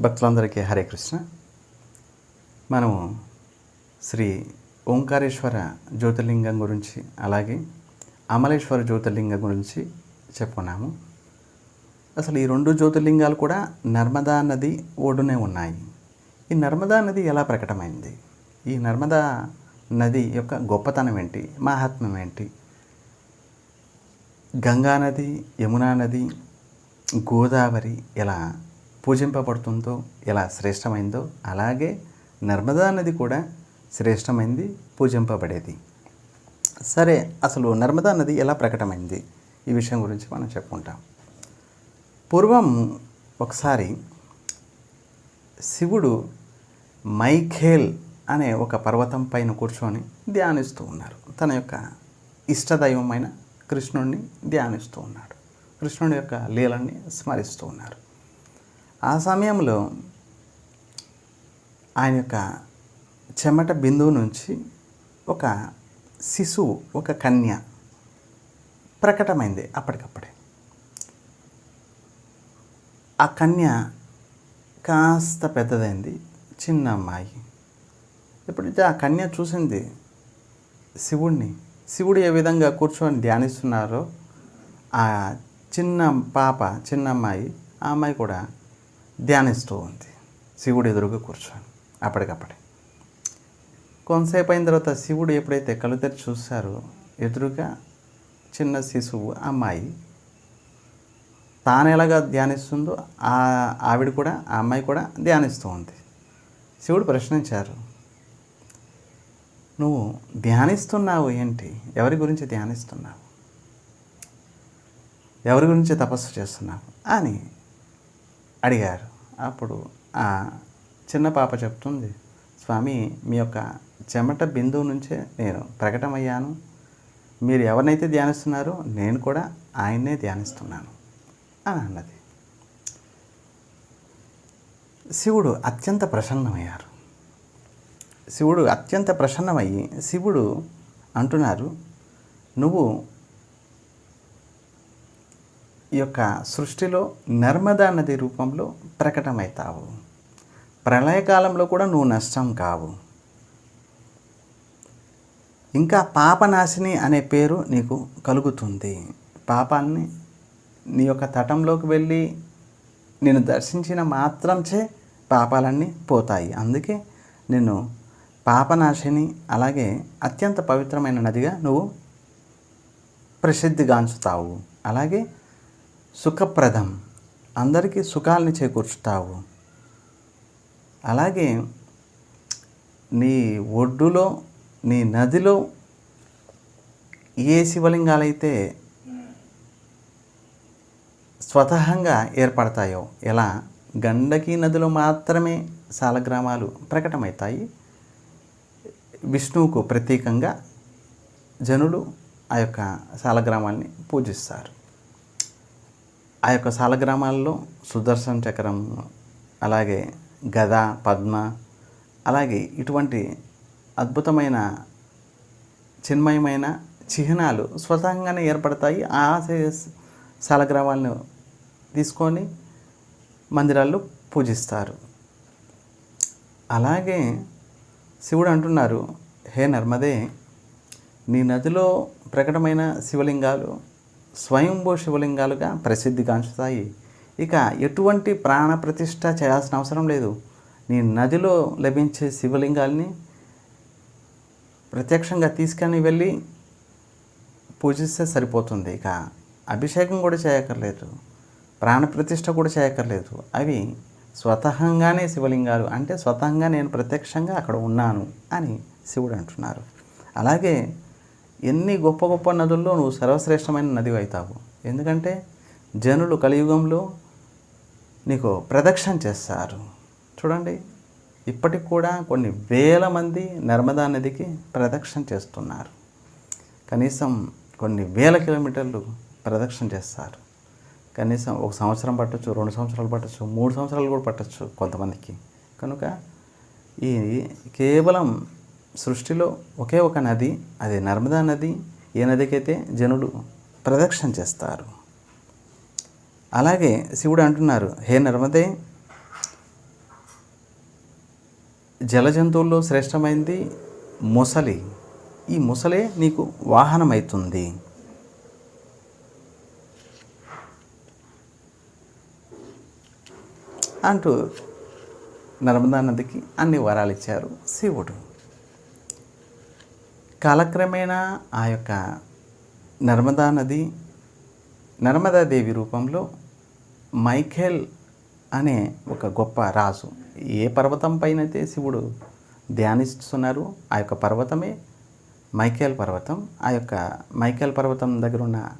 భక్తులందరికీ హరే కృష్ణ. మనము శ్రీ ఓంకారేశ్వర జ్యోతిర్లింగం గురించి అలాగే అమలేశ్వర జ్యోతిర్లింగం గురించి చెప్పుకున్నాము. అసలు ఈ రెండు జ్యోతిర్లింగాలు కూడా నర్మదా నది ఒడ్డునే ఉన్నాయి. ఈ నర్మదా నది ఎలా ప్రకటమైంది? ఈ నర్మదా నది యొక్క గొప్పతనం ఏంటి? మహాత్మ్యం ఏంటి? గంగా నది యమునా నది గోదావరి ఎలా పూజింపబడుతుందో ఎలా శ్రేష్టమైందో అలాగే నర్మదా నది కూడా శ్రేష్టమైంది పూజింపబడేది. సరే అసలు నర్మదా నది ఎలా ప్రకటమైంది? ఈ విషయం గురించి మనం చెప్పుకుంటాం. పూర్వం ఒకసారి శివుడు మైఖేల్ అనే ఒక పర్వతం పైన కూర్చొని ధ్యానిస్తూ ఉన్నారు. తన యొక్క ఇష్టదైవమైన కృష్ణుణ్ణి ధ్యానిస్తూ ఉన్నాడు. కృష్ణుడి యొక్క లీలల్ని స్మరిస్తూ ఉన్నారు. ఆ సమయంలో ఆయన యొక్క చెమట బిందువు నుంచి ఒక శిశువు ఒక కన్య ప్రకటమైంది అప్పటికప్పుడే. ఆ కన్య కాస్త పెద్దదైంది చిన్న అమ్మాయి. ఎప్పుడైతే ఆ కన్య చూసింది శివుణ్ణి శివుడు ఏ విధంగా కూర్చొని ధ్యానిస్తున్నారో ఆ చిన్న పాప చిన్న అమ్మాయి ఆ అమ్మాయి కూడా ధ్యానిస్తూ ఉంది. శివుడు ఎదురుగా కూర్చొని అప్పటికప్పుడే. కొంతసేపు అయిన తర్వాత శివుడు ఎప్పుడైతే కళ్ళు తెరిచి చూశారో ఎదురుగా చిన్న శిశువు అమ్మాయి తాను ఎలాగా ధ్యానిస్తుందో ఆ ఆవిడ కూడా ఆ అమ్మాయి కూడా ధ్యానిస్తూ ఉంది. శివుడు ప్రశ్నించారు నువ్వు ధ్యానిస్తున్నావు ఏంటి? ఎవరి గురించి ధ్యానిస్తున్నావు? ఎవరి గురించి తపస్సు చేస్తున్నావు? అని అడిగారు. అప్పుడు ఆ చిన్న పాప చెప్తుంది స్వామి మీ యొక్క చెమట బిందువు నుంచే నేను ప్రకటమయ్యాను. మీరు ఎవరినైతే ధ్యానిస్తున్నారో నేను కూడా ఆయన్నే ధ్యానిస్తున్నాను. అని అన్నది. శివుడు అత్యంత ప్రసన్నమయ్యారు. శివుడు అత్యంత ప్రసన్నమయ్యి శివుడు అంటున్నారు నువ్వు ఈ యొక్క సృష్టిలో నర్మదా నది రూపంలో ప్రకటమవుతావు ప్రళయకాలంలో కూడా నువ్వు నష్టం కావు. ఇంకా పాపనాశిని అనే పేరు నీకు కలుగుతుంది. పాపాన్ని నీ యొక్క తటంలోకి వెళ్ళి నేను దర్శించిన మాత్రంచే పాపాలన్నీ పోతాయి. అందుకే నేను పాపనాశిని అలాగే అత్యంత పవిత్రమైన నదిగా నువ్వు ప్రసిద్ధిగాంచుతావు. అలాగే సుఖప్రదం. అందరికీ సుఖాలని చేకూర్చుతావు. అలాగే నీ ఒడ్డులో నీ నదిలో ఏ శివలింగాలైతే స్వతహంగా ఏర్పడతాయో ఎలా? గండకీ నదిలో మాత్రమే సాలగ్రామాలు ప్రకటమవుతాయి. విష్ణువుకు ప్రత్యేకంగా జనులు ఆ యొక్క సాలగ్రామాల్ని పూజిస్తారు. ఆ యొక్క సాలగ్రామాల్లో సుదర్శన చక్రం అలాగే గద పద్మ అలాగే ఇటువంటి అద్భుతమైన చిన్మయమైన చిహ్నాలు స్వతంగానే ఏర్పడతాయి. ఆ సాలగ్రామాలను తీసుకొని మందిరాల్లో పూజిస్తారు. అలాగే శివుడు అంటున్నారు హే నర్మదే నీ నదిలో ప్రకటమైన శివలింగాలు స్వయంభూ శివలింగాలుగా ప్రసిద్ధిగాంచుతాయి ఇక ఎటువంటి ప్రాణ ప్రతిష్ట చేయాల్సిన అవసరం లేదు. నీ నదిలో లభించే శివలింగాల్ని ప్రత్యక్షంగా తీసుకొని వెళ్ళి పూజిస్తే సరిపోతుంది. ఇక అభిషేకం కూడా చేయక్కర్లేదు. ప్రాణప్రతిష్ఠ కూడా చేయక్కర్లేదు. అవి స్వతహంగానే శివలింగాలు. అంటే స్వతహంగా నేను ప్రత్యక్షంగా అక్కడ ఉన్నాను అని శివుడు అంటున్నారు. అలాగే ఎన్ని గొప్ప గొప్ప నదుల్లో నువ్వు సర్వశ్రేష్టమైన నది అవుతావు. ఎందుకంటే జనులు కలియుగంలో నీకు ప్రదక్షిణ చేస్తారు. చూడండి ఇప్పటికి కూడా కొన్ని వేల మంది నర్మదా నదికి ప్రదక్షిణ చేస్తున్నారు. కనీసం కొన్ని వేల కిలోమీటర్లు ప్రదక్షిణ చేస్తారు. కనీసం ఒక సంవత్సరం పట్టచ్చు రెండు సంవత్సరాలు పట్టచ్చు మూడు సంవత్సరాలు కూడా పట్టచ్చు కొంతమందికి. కనుక ఈ కేవలం సృష్టిలో ఒకే ఒక నది అది నర్మదా నది. ఏ నదికైతే జనులు ప్రదక్షిణ చేస్తారు. అలాగే శివుడు అంటున్నారు హే నర్మదే జలజంతువుల్లో శ్రేష్టమైంది ముసలి. ఈ ముసలే నీకు వాహనమవుతుంది అంటూ నర్మదా నదికి అన్ని వరాలు ఇచ్చారు శివుడు. కాలక్రమేణా ఆ యొక్క నర్మదా నది నర్మదాదేవి రూపంలో మైఖేల్ అనే ఒక గొప్ప రాజు ఏ పర్వతం పైన అయితే శివుడు ధ్యానిస్తున్నారు ఆ యొక్క పర్వతమే మైకేల్ పర్వతం. ఆ యొక్క మైకేల్ పర్వతం దగ్గర ఉన్న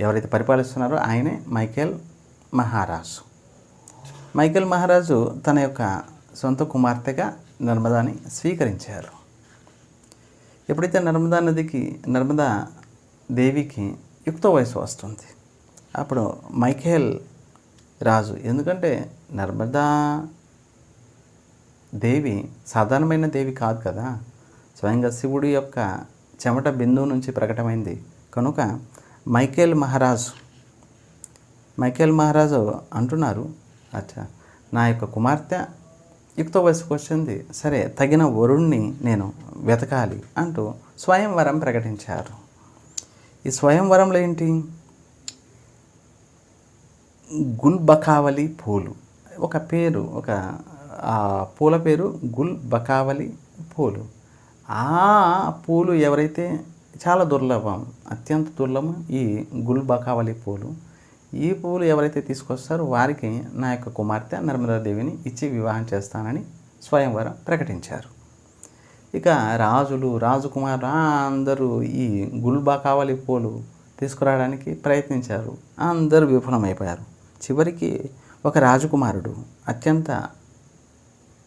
ఎవరైతే పరిపాలిస్తున్నారో ఆయనే మైకేల్ మహారాజు. మైకేల్ మహారాజు తన యొక్క సొంత కుమార్తెగా నర్మదాని స్వీకరించారు. ఎప్పుడైతే నర్మదా నదికి నర్మదా దేవికి యుక్త వయసు వస్తుంది అప్పుడు మైఖేల్ రాజు ఎందుకంటే నర్మదా దేవి సాధారణమైన దేవి కాదు కదా. స్వయంగా శివుడి యొక్క చెమట బిందువు నుంచి ప్రకటమైంది. కనుక మైకేల్ మహారాజు మైకేల్ మహారాజు అంటున్నారు అచ్చా నా యొక్క కుమార్తె యుక్త వయసుకు వచ్చింది. సరే తగిన వరుణ్ణి నేను వెతకాలి అంటూ స్వయంవరం ప్రకటించారు. ఈ స్వయంవరంలో ఏంటి? గుల్ బకావలి పూలు. ఒక పేరు ఒక ఆ పూల పేరు గుల్ బకావలి పూలు. ఆ పూలు ఎవరైతే చాలా దుర్లభం అత్యంత దుర్లభం ఈ గుల్ బకావలి పూలు ఈ పువ్వులు ఎవరైతే తీసుకొస్తారో వారికి నా యొక్క కుమార్తె నర్మదాదేవిని ఇచ్చి వివాహం చేస్తానని స్వయంవరం ప్రకటించారు. ఇక రాజులు రాజకుమారులు అందరూ ఈ గుల్బా కావాలి పూలు తీసుకురావడానికి ప్రయత్నించారు. అందరూ విఫలమైపోయారు. చివరికి ఒక రాజకుమారుడు అత్యంత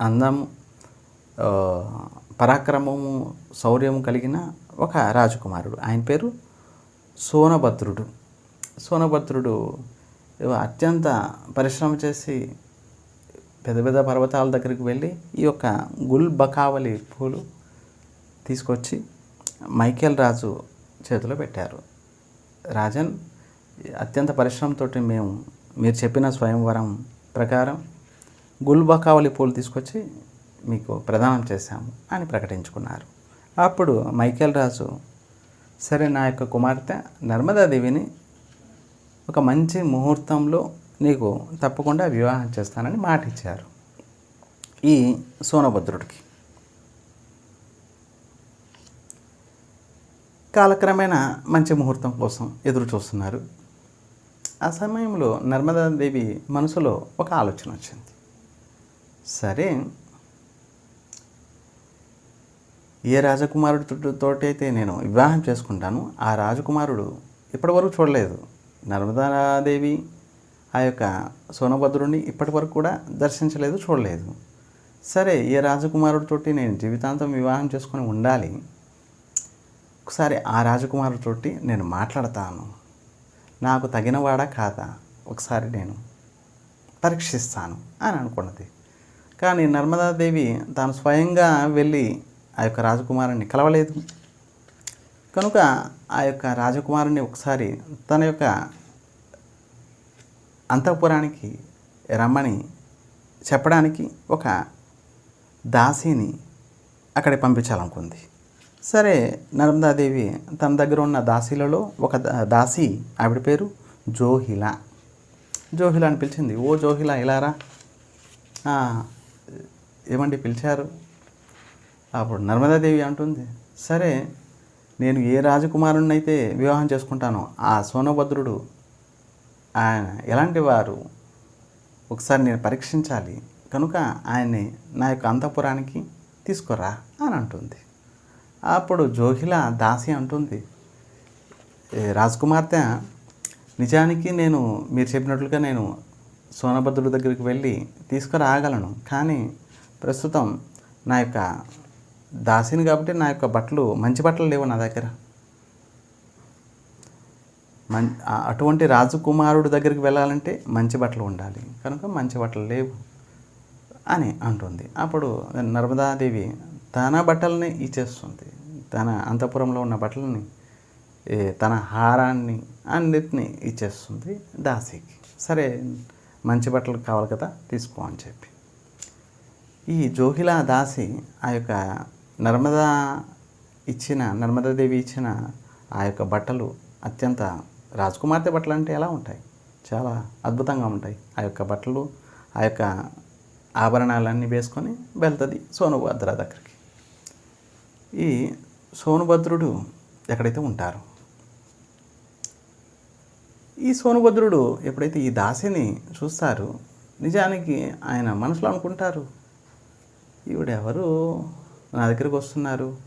అందము పరాక్రమము శౌర్యము కలిగిన ఒక రాజకుమారుడు. ఆయన పేరు సోనభద్రుడు. సోనభద్రుడు అత్యంత పరిశ్రమ చేసి పెద్ద పెద్ద పర్వతాల దగ్గరికి వెళ్ళి ఈ యొక్క గుల్ బకావలి పూలు తీసుకొచ్చి మైకేల్ రాజు చేతిలో పెట్టారు. రాజన్ అత్యంత పరిశ్రమతోటి మేము మీరు చెప్పిన స్వయంవరం ప్రకారం గుల్ బకావలి పూలు తీసుకొచ్చి మీకు ప్రదానం చేశాము అని ప్రకటించుకున్నారు. అప్పుడు మైకేల్ రాజు సరే నా యొక్క కుమార్తె నర్మదాదేవిని ఒక మంచి ముహూర్తంలో నీకు తప్పకుండా వివాహం చేస్తానని మాట ఇచ్చారు ఈ సోనభద్రుడికి. కాలక్రమేణా మంచి ముహూర్తం కోసం ఎదురు చూస్తున్నారు. ఆ సమయంలో నర్మదాదేవి మనసులో ఒక ఆలోచన వచ్చింది. సరే ఏ రాజకుమారుడితో అయితే నేను వివాహం చేసుకుంటాను ఆ రాజకుమారుడు ఇప్పటివరకు చూడలేదు. నర్మదాదేవి ఆ యొక్క సోనభద్రుడిని ఇప్పటి వరకు కూడా దర్శించలేదు చూడలేదు. సరే ఏ రాజకుమారుడితోటి నేను జీవితాంతం వివాహం చేసుకొని ఉండాలి. ఒకసారి ఆ రాజకుమారుడితోటి నేను మాట్లాడతాను. నాకు తగినవాడా కాదా? ఒకసారి నేను పరీక్షిస్తాను అని అనుకున్నది. కానీ నర్మదాదేవి తాను స్వయంగా వెళ్ళి ఆ యొక్క రాజకుమారుని కలవలేదు. కనుక ఆ యొక్క రాజకుమారుని ఒకసారి తన యొక్క అంతఃపురానికి రమ్మని చెప్పడానికి ఒక దాసిని అక్కడికి పంపించాలనుకుంది. సరే నర్మదాదేవి తన దగ్గర ఉన్న దాసీలలో ఒక దాసి ఆవిడ పేరు జోహిల. జోహిల అని పిలిచింది. ఓ జోహిల ఇలారా ఏమండి పిలిచారు? అప్పుడు నర్మదాదేవి అంటుంది. సరే నేను ఏ రాజకుమారుణ్ణైతే వివాహం చేసుకుంటానో ఆ సోనభద్రుడు ఆయన ఎలాంటి వారు? ఒకసారి నేను పరీక్షించాలి. కనుక ఆయన్ని నా యొక్క అంతఃపురానికి తీసుకురా అని అంటుంది. అప్పుడు జోహిల దాసి అంటుంది రాజకుమార్తె నిజానికి నేను మీరు చెప్పినట్లుగా నేను సోనభద్రుడి దగ్గరికి వెళ్ళి తీసుకురాగలను. కానీ ప్రస్తుతం నా యొక్క దాసిని కాబట్టి నా యొక్క బట్టలు మంచి బట్టలు లేవు నా దగ్గర. మం అటువంటి రాజకుమారుడి దగ్గరికి వెళ్ళాలంటే మంచి బట్టలు ఉండాలి. కనుక మంచి బట్టలు లేవు అని అంటుంది. అప్పుడు నర్మదాదేవి తన బట్టలని ఇచ్చేస్తుంది. తన అంతఃపురంలో ఉన్న బట్టలని తన హారాన్ని అన్నిటినీ ఇచ్చేస్తుంది దాసికి. సరే మంచి బట్టలు కావాలి కదా తీసుకో అని చెప్పి. ఈ జోహిలా దాసి ఆ యొక్క నర్మదా ఇచ్చిన నర్మదాదేవి ఇచ్చిన ఆ యొక్క బట్టలు అత్యంత రాజకుమార్తె బట్టలు అంటే ఎలా ఉంటాయి? చాలా అద్భుతంగా ఉంటాయి. ఆ యొక్క బట్టలు ఆ యొక్క ఆభరణాలన్నీ వేసుకొని వెళ్తుంది సోనుభద్ర దగ్గరికి. ఈ సోనుభద్రుడు ఎక్కడైతే ఉంటారు ఈ సోనుభద్రుడు ఎప్పుడైతే ఈ దాసిని చూస్తారు నిజానికి ఆయన మనసులో అనుకుంటారు ఈవిడెవరు? నా దగ్గరికి వస్తున్నారు.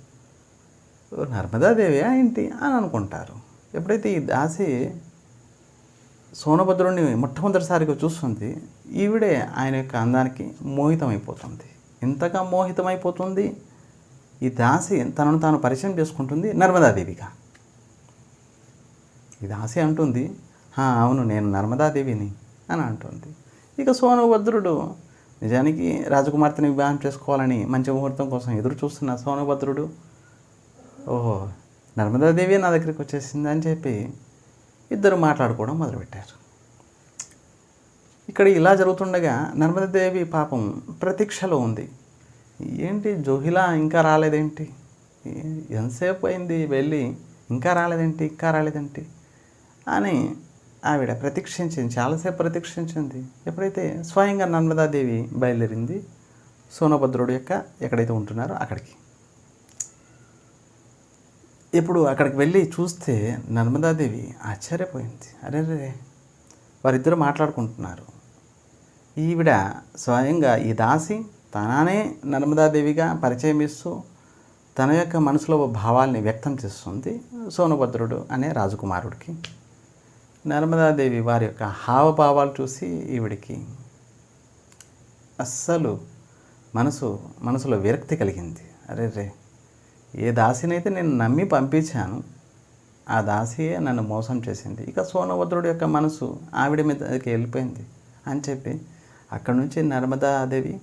ఓ నర్మదాదేవి ఏంటి అని అనుకుంటారు. ఎప్పుడైతే ఈ దాసి సోనభద్రుడిని మొట్టమొదటిసారిగా చూస్తుంది ఈవిడే ఆయన యొక్క అందానికి మోహితమైపోతుంది. ఇంతగా మోహితమైపోతుంది? ఈ దాసి తనను తాను పరిచయం చేసుకుంటుంది నర్మదాదేవిగా. ఈ దాసి అంటుంది అవును నేను నర్మదాదేవిని అని అంటుంది. ఇక సోనభద్రుడు నిజానికి రాజకుమార్తెని వివాహం చేసుకోవాలని మంచి ముహూర్తం కోసం ఎదురు చూస్తున్న సోనభద్రుడు ఓహో నర్మదాదేవి నా దగ్గరికి వచ్చేసింది అని చెప్పి ఇద్దరు మాట్లాడుకోవడం మొదలుపెట్టారు. ఇక్కడ ఇలా జరుగుతుండగా నర్మదాదేవి పాపం ప్రతీక్షలో ఉంది. ఏంటి జోహిలా ఇంకా రాలేదేంటి? ఎంతసేపు అయింది వెళ్ళి ఇంకా రాలేదేంటి ఇంకా రాలేదేంటి అని ఆవిడ ప్రతీక్షించింది చాలాసేపు ప్రతీక్షించింది. ఎప్పుడైతే స్వయంగా నర్మదాదేవి బయలుదేరింది సోనభద్రుడు యొక్క ఎక్కడైతే ఉంటున్నారో అక్కడికి. ఇప్పుడు అక్కడికి వెళ్ళి చూస్తే నర్మదాదేవి ఆశ్చర్యపోయింది. అరే రే వారిద్దరు మాట్లాడుకుంటున్నారు. ఈవిడ స్వయంగా ఈ దాసి తననే నర్మదాదేవిగా పరిచయం ఇస్తూ తన యొక్క మనసులో భావాల్ని వ్యక్తం చేస్తుంది సోనభద్రుడు అనే రాజకుమారుడికి. నర్మదాదేవి వారి యొక్క హావభావాలు చూసి ఈవిడికి అస్సలు మనసు మనసులో విరక్తి కలిగింది. అరే రే ఏ దాసినైతే నేను నమ్మి పంపించాను ఆ దాసియే నన్ను మోసం చేసింది. ఇక సోనభద్రుడి యొక్క మనసు ఆవిడ మీదకి వెళ్ళిపోయింది అని చెప్పి అక్కడి నుంచి నర్మదాదేవి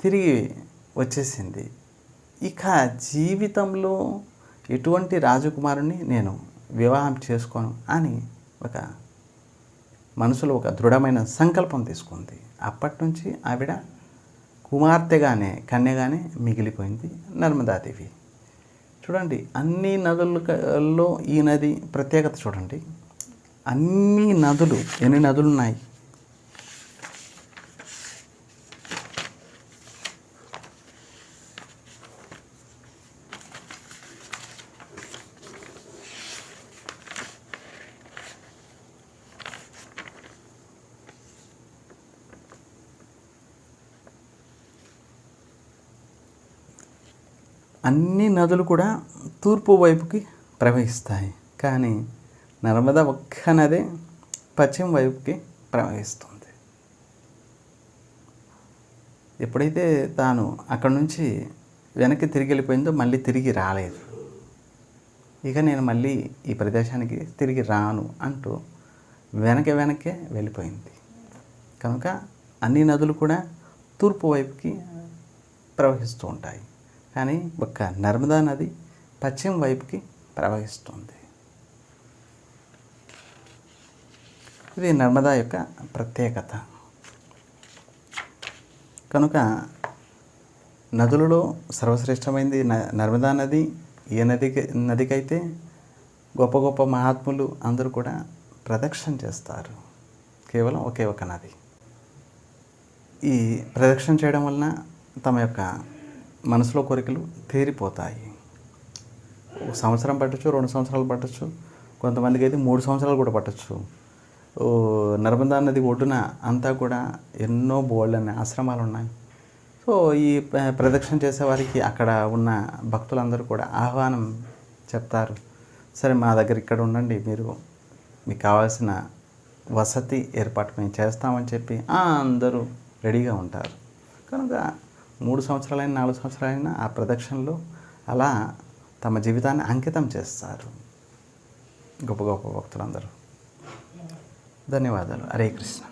తిరిగి వచ్చేసింది. ఇక జీవితంలో ఎటువంటి రాజకుమారుని నేను వివాహం చేసుకోను అని ఒక మనసులో ఒక దృఢమైన సంకల్పం తీసుకుంది. అప్పటి నుంచి ఆవిడ కుమార్తెగానే కన్యగానే మిగిలిపోయింది నర్మదాదేవి చూడండి అన్ని నదులలో ఈ నది ప్రత్యేకత చూడండి. అన్ని నదులు ఎన్ని నదులు ఉన్నాయి అన్ని నదులు కూడా తూర్పు వైపుకి ప్రవహిస్తాయి. కానీ నర్మదా ఒక్క నదే పశ్చిమ వైపుకి ప్రవహిస్తుంది. ఎప్పుడైతే తాను అక్కడ నుంచి వెనక్కి తిరిగి వెళ్ళిపోయిందో మళ్ళీ తిరిగి రాలేదు. ఇక నేను మళ్ళీ ఈ ప్రదేశానికి తిరిగి రాను అంటూ వెనక వెనకే వెళ్ళిపోయింది. కనుక అన్ని నదులు కూడా తూర్పు వైపుకి ప్రవహిస్తూ ఉంటాయి. కానీ ఒక నర్మదా నది పశ్చిమ వైపుకి ప్రవహిస్తుంది. ఇది నర్మదా యొక్క ప్రత్యేకత. కనుక నదులలో సర్వశ్రేష్టమైనది న- నర్మదా నది ఏ నదికి నదికైతే గొప్ప గొప్ప మహాత్ములు అందరూ కూడా ప్రదక్షిణ చేస్తారు. కేవలం ఒకే ఒక నది. ఈ ప్రదక్షిణ చేయడం వలన తమ యొక్క మనసులో కోరికలు తీరిపోతాయి. ఒక సంవత్సరం పట్టచ్చు రెండు సంవత్సరాలు పట్టచ్చు కొంతమందికి అయితే మూడు సంవత్సరాలు కూడా పట్టచ్చు. నర్మదా నది ఒడ్డున అంతా కూడా ఎన్నో బోల్డ్ ఆశ్రమాలు ఉన్నాయి. సో ఈ ప్రదక్షిణ చేసేవారికి అక్కడ ఉన్న భక్తులందరూ కూడా ఆహ్వానం చెప్తారు. సరే మా దగ్గర ఇక్కడ ఉండండి మీరు మీకు కావాల్సిన వసతి ఏర్పాటు మేము చేస్తామని చెప్పి అందరూ రెడీగా ఉంటారు. కనుక మూడు సంవత్సరాలైనా నాలుగు సంవత్సరాలైనా ఆ ప్రదక్షిణలో అలా తమ జీవితాన్ని అంకితం చేస్తారు. గొప్ప గొప్ప భక్తులందరూ. ధన్యవాదాలు. హరే కృష్ణ.